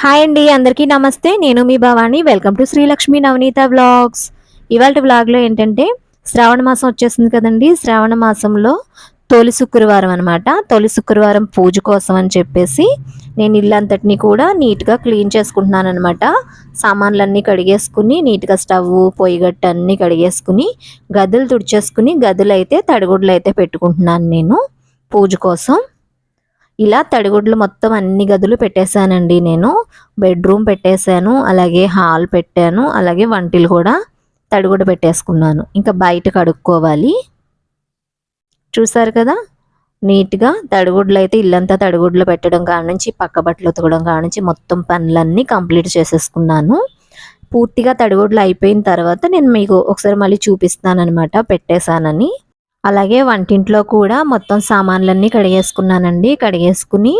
Hi అండి అందరికీ నమస్తే. నేను మీ Bhavani. Welcome to Srilakshmi Navaneetha vlogs ఇవాళ వ్లాగ్లో ఏంటంటే శ్రావణ మాసం వచ్చేసింది కదండి. శ్రావణ మాసంలో తొలి శుక్రవారం అనమాట తొలి శుక్రవారం పూజ కోసం అని చెప్పేసి నేను ఇల్లంతటిని కూడా నీట్గా క్లీన్ చేసుకుంటున్నాను అనమాట సామాన్లన్నీ కడిగేసుకుని నీట్గా స్టవ్ పొయ్యిగట్టు అన్నీ కడిగేసుకుని గదులు తుడిచేసుకుని గదులు అయితే తడిగుడ్లు అయితే పెట్టుకుంటున్నాను నేను పూజ కోసం. ఇలా తడిగుడ్లు మొత్తం అన్ని గదులు పెట్టేశానండి నేను. బెడ్రూమ్ పెట్టేశాను అలాగే హాల్ పెట్టాను అలాగే వంటిలు కూడా తడిగుడ్డ పెట్టేసుకున్నాను. ఇంకా బయట కడుక్కోవాలి. చూసారు కదా? నీట్గా తడిగుడ్లు అయితే ఇల్లంతా తడిగుడ్లు పెట్టడం కానుంచి పక్క బట్టలు ఉతకడం కానుంచి మొత్తం పనులన్నీ కంప్లీట్ చేసేసుకున్నాను. పూర్తిగా తడిగుడ్లు అయిపోయిన తర్వాత నేను మీకు ఒకసారి మళ్ళీ చూపిస్తాను అనమాట పెట్టేశానని. అలాగే వంటింట్లో కూడా మొత్తం సామాన్లన్నీ కడిగేసుకున్నానండి. కడిగేసుకుని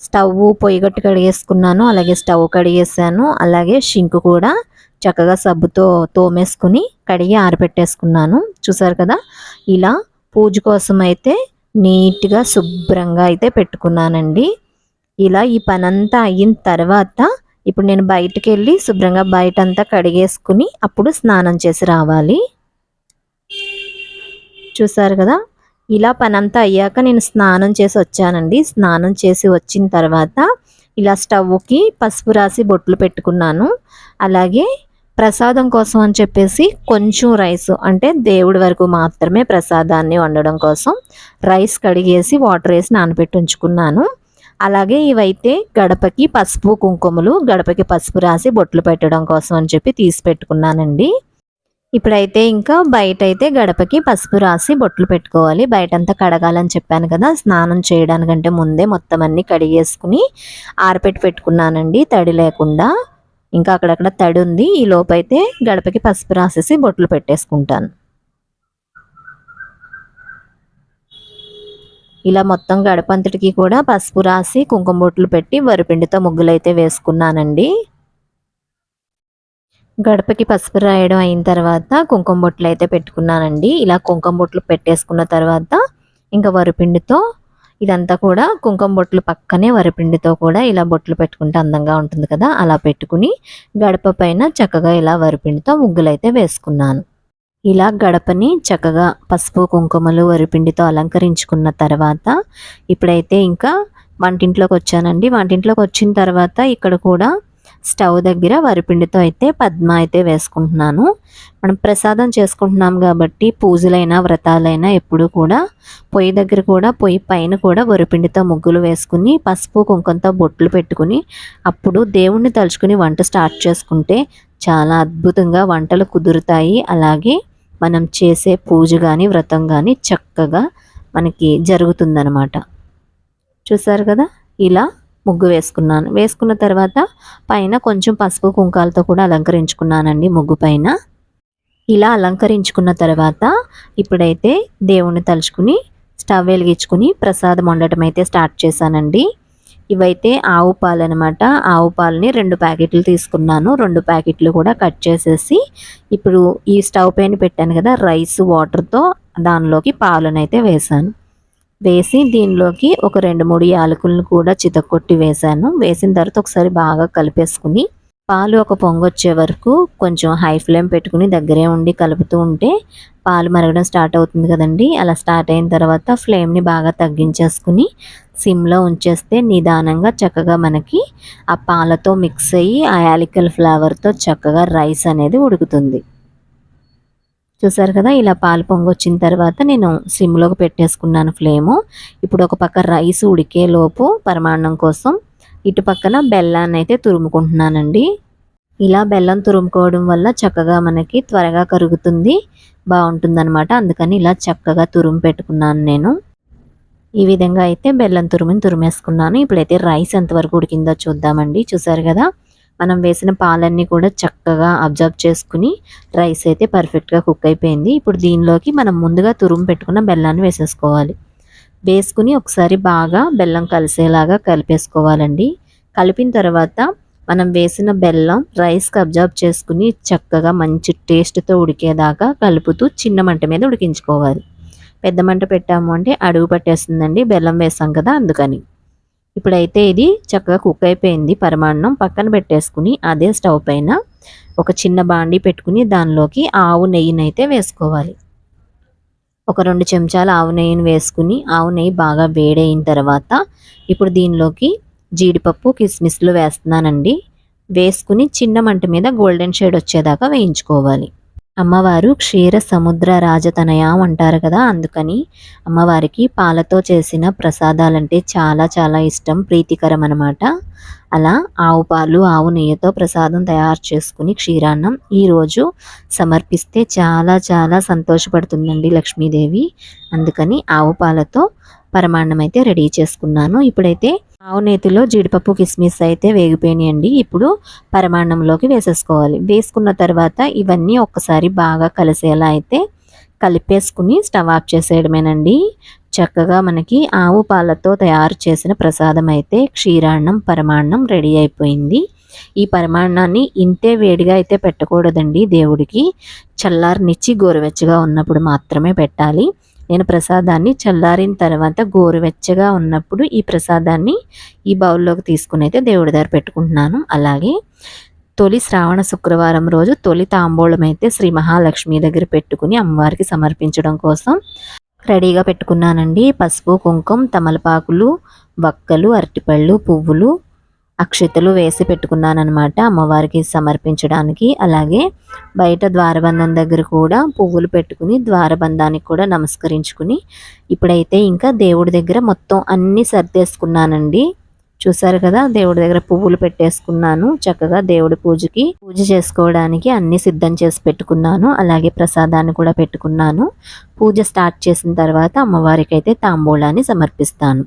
స్టవ్ పొయ్యిగట్టు కడిగేసుకున్నాను. అలాగే స్టవ్ కడిగేసాను. అలాగే షింక్ కూడా చక్కగా సబ్బుతో తోమేసుకుని కడిగి ఆరబెట్టేసుకున్నాను చూసారు కదా? ఇలా పూజ కోసం అయితే నీట్గా శుభ్రంగా అయితే పెట్టుకున్నానండి. ఇలా ఈ పనంతా అయిన తర్వాత ఇప్పుడు నేను బయటకు వెళ్ళి శుభ్రంగా బయట అంతా కడిగేసుకుని అప్పుడు స్నానం చేసి రావాలి. చూసారు కదా? ఇలా పనంతా అయ్యాక నేను స్నానం చేసి వచ్చానండి. స్నానం చేసి వచ్చిన తర్వాత ఇలా స్టవ్కి పసుపు రాసి బొట్లు పెట్టుకున్నాను. అలాగే ప్రసాదం కోసం అని చెప్పేసి కొంచెం రైస్ అంటే దేవుడి వరకు మాత్రమే ప్రసాదాన్ని వండడం కోసం రైస్ కడిగేసి వాటర్ వేసి నానబెట్టి ఉంచుకున్నాను. అలాగే ఇవైతే గడపకి పసుపు కుంకుమలు గడపకి పసుపు రాసి బొట్లు పెట్టడం కోసం అని చెప్పి తీసి పెట్టుకున్నానండి. ఇప్పుడైతే ఇంకా బయట అయితే గడపకి పసుపు రాసి బొట్లు పెట్టుకోవాలి. బయటంతా కడగాలని చెప్పాను కదా స్నానం చేయడానికంటే ముందే మొత్తం అన్ని కడిగేసుకుని ఆరపెట్టి పెట్టుకున్నానండి తడి లేకుండా. ఇంకా అక్కడక్కడ తడి ఉంది. ఈ లోపైతే గడపకి పసుపు రాసేసి బొట్లు పెట్టేసుకుంటాను. ఇలా మొత్తం గడపంతటికి కూడా పసుపు రాసి కుంకుమ బొట్లు పెట్టి వరిపిండితో ముగ్గులైతే వేసుకున్నానండి. గడపకి పసుపు రాయడం అయిన తర్వాత కుంకుమ బొట్లు అయితే పెట్టుకున్నానండి. ఇలా కుంకుమ బొట్లు పెట్టేసుకున్న తర్వాత ఇంకా వరిపిండితో ఇదంతా కూడా కుంకుమ బొట్లు పక్కనే వరిపిండితో కూడా ఇలా బొట్లు పెట్టుకుంటే అందంగా ఉంటుంది కదా అలా పెట్టుకుని గడప పైన చక్కగా ఇలా వరిపిండితో ముగ్గులు అయితే వేసుకున్నాను. ఇలా గడపని చక్కగా పసుపు కుంకుమలు వరిపిండితో అలంకరించుకున్న తర్వాత ఇప్పుడైతే ఇంకా వంటింట్లోకి వచ్చానండి. వంటింట్లోకి వచ్చిన తర్వాత ఇక్కడ కూడా స్టవ్ దగ్గర వరిపిండితో అయితే పద్మ అయితే వేసుకుంటున్నాను. మనం ప్రసాదం చేసుకుంటున్నాం కాబట్టి పూజలైనా వ్రతాలైనా ఎప్పుడు కూడా పొయ్యి దగ్గర కూడా పొయ్యి పైన కూడా వరిపిండితో ముగ్గులు వేసుకుని పసుపు కుంకంతో బొట్లు పెట్టుకుని అప్పుడు దేవుణ్ణి తలుచుకుని వంట స్టార్ట్ చేసుకుంటే చాలా అద్భుతంగా వంటలు కుదురుతాయి. అలాగే మనం చేసే పూజ కానీ వ్రతం కానీ చక్కగా మనకి జరుగుతుందనమాట చూసారు కదా? ఇలా ముగ్గు వేసుకున్నాను. వేసుకున్న తర్వాత పైన కొంచెం పసుపు కుంకాలతో కూడా అలంకరించుకున్నానండి ముగ్గు పైన. ఇలా అలంకరించుకున్న తర్వాత ఇప్పుడైతే దేవుణ్ణి తలుచుకుని స్టవ్ వెలిగించుకుని ప్రసాదం వండటం అయితే స్టార్ట్ చేశానండి. ఇవైతే ఆవు పాలు అనమాట ఆవు పాలని రెండు ప్యాకెట్లు తీసుకున్నాను. రెండు ప్యాకెట్లు కూడా కట్ చేసేసి ఇప్పుడు ఈ స్టవ్ పైన పెట్టాను కదా రైస్ వాటర్తో దానిలోకి పాలనైతే వేసాను వేసి దీనిలోకి ఒక రెండు మూడు యాలకులను కూడా చితకొట్టి వేసాను వేసిన తర్వాత ఒకసారి బాగా కలిపేసుకుని పాలు ఒక పొంగొచ్చే వరకు కొంచెం హై ఫ్లేమ్ పెట్టుకుని దగ్గరే ఉండి కలుపుతూ ఉంటే పాలు మరగడం స్టార్ట్ అవుతుంది కదండి. అలా స్టార్ట్ అయిన తర్వాత ఫ్లేమ్ని బాగా తగ్గించేసుకుని సిమ్లో ఉంచేస్తే నిదానంగా చక్కగా మనకి ఆ పాలతో మిక్స్ అయ్యి ఆ యాలికల్ ఫ్లేవర్తో చక్కగా రైస్ అనేది ఉడుకుతుంది. చూసారు కదా ఇలా పాలు పొంగొచ్చిన తర్వాత నేను సిమ్లోకి పెట్టేసుకున్నాను ఫ్లేము. ఇప్పుడు ఒక పక్క రైస్ ఉడికే లోపు పరమాన్నం కోసం ఇటు పక్కన బెల్లాన్ని అయితే తురుముకుంటున్నానండి. ఇలా బెల్లం తురుముకోవడం వల్ల చక్కగా మనకి త్వరగా కరుగుతుంది బాగుంటుందన్నమాట. అందుకని ఇలా చక్కగా తురుము పెట్టుకున్నాను నేను. ఈ విధంగా అయితే బెల్లం తురుముని తురిమేసుకున్నాను. ఇప్పుడైతే రైస్ ఎంతవరకు ఉడికిందో చూద్దామండి. చూసారు కదా మనం వేసిన పాలన్నీ కూడా చక్కగా అబ్జర్వ్ చేసుకుని రైస్ అయితే పర్ఫెక్ట్గా కుక్ అయిపోయింది. ఇప్పుడు దీనిలోకి మనం ముందుగా తురుము పెట్టుకున్న బెల్లాన్ని వేసేసుకోవాలి. వేసుకుని ఒకసారి బాగా బెల్లం కలిసేలాగా కలిపేసుకోవాలండి. కలిపిన తర్వాత మనం వేసిన బెల్లం రైస్కి అబ్జర్వ్ చేసుకుని చక్కగా మంచి టేస్ట్తో ఉడికేదాకా కలుపుతూ చిన్న మంట మీద ఉడికించుకోవాలి. పెద్ద మంట పెట్టాము అంటే అడుగు పట్టేస్తుందండి. బెల్లం వేసాం కదా అందుకని. ఇప్పుడైతే ఇది చక్కగా కుక్ అయిపోయింది పరమాన్నం. పక్కన పెట్టేసుకుని అదే స్టవ్ పైన ఒక చిన్న బాండి పెట్టుకుని దానిలోకి ఆవు నెయ్యిని అయితే వేసుకోవాలి. ఒక రెండు చెంచాల ఆవు నెయ్యిని వేసుకుని ఆవు నెయ్యి బాగా వేడైన తర్వాత ఇప్పుడు దీనిలోకి జీడిపప్పు కిస్మిస్లు వేస్తున్నానండి. వేసుకుని చిన్న మంట మీద గోల్డెన్ షేడ్ వచ్చేదాకా వేయించుకోవాలి. అమ్మవారు క్షీర సముద్ర రాజతనయం అంటారు కదా అందుకని అమ్మవారికి పాలతో చేసిన ప్రసాదాలంటే చాలా చాలా ఇష్టం ప్రీతికరం అనమాట అలా ఆవు పాలు ఆవు నెయ్యితో ప్రసాదం తయారు చేసుకుని క్షీరాన్నం ఈరోజు సమర్పిస్తే చాలా చాలా సంతోషపడుతుందండి లక్ష్మీదేవి. అందుకని ఆవు పాలతో పరమాన్నం అయితే రెడీ చేసుకున్నాను. ఇప్పుడైతే ఆవునేతిలో జీడిపప్పు కిస్మిస్ అయితే వేగిపోయినాయండి. ఇప్పుడు పరమాన్నంలోకి వేసేసుకోవాలి. వేసుకున్న తర్వాత ఇవన్నీ ఒక్కసారి బాగా కలిసేలా అయితే కలిపేసుకుని స్టవ్ ఆఫ్ చేసేయడమేనండి. చక్కగా మనకి ఆవు పాలతో తయారు చేసిన ప్రసాదం అయితే క్షీరాన్నం పరమాన్నం రెడీ అయిపోయింది. ఈ పరమాన్నాన్ని ఇంతే వేడిగా అయితే పెట్టకూడదండి దేవుడికి. చల్లారనిచ్చి గోరువెచ్చగా ఉన్నప్పుడు మాత్రమే పెట్టాలి. నేను ప్రసాదాన్ని చల్లారిన తర్వాత గోరువెచ్చగా ఉన్నప్పుడు ఈ ప్రసాదాన్ని ఈ బౌల్లోకి తీసుకుని అయితే దేవుడి దగ్గర పెట్టుకుంటున్నాను. అలాగే తొలి శ్రావణ శుక్రవారం రోజు తొలి తాంబూలం అయితే శ్రీ మహాలక్ష్మి దగ్గర పెట్టుకుని అమ్మవారికి సమర్పించడం కోసం రెడీగా పెట్టుకున్నానండి. పసుపు కుంకుమ తమలపాకులు వక్కలు అరటిపళ్ళు పువ్వులు అక్షతలు వేసి పెట్టుకున్నాను అనమాట అమ్మవారికి సమర్పించడానికి. అలాగే బయట ద్వారబంధం దగ్గర కూడా పువ్వులు పెట్టుకుని ద్వారబంధానికి కూడా నమస్కరించుకుని ఇప్పుడైతే ఇంకా దేవుడి దగ్గర మొత్తం అన్నీ సర్దేసుకున్నానండి. చూసారు కదా దేవుడి దగ్గర పువ్వులు పెట్టేసుకున్నాను. చక్కగా దేవుడి పూజకి పూజ చేసుకోవడానికి అన్ని సిద్ధం చేసి పెట్టుకున్నాను. అలాగే ప్రసాదాన్ని కూడా పెట్టుకున్నాను. పూజ స్టార్ట్ చేసిన తర్వాత అమ్మవారికి అయితే తాంబూలాన్ని సమర్పిస్తాను.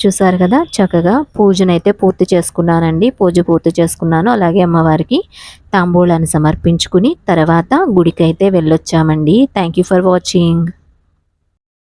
చూసారు కదా చక్కగా పూజనైతే పూర్తి చేసుకున్నానండి. పూజ పూర్తి చేసుకున్నాను. అలాగే అమ్మవారికి తాంబూలాన్ని సమర్పించుకుని తర్వాత గుడికి అయితే వెళ్ళొచ్చామండి. Thank you for watching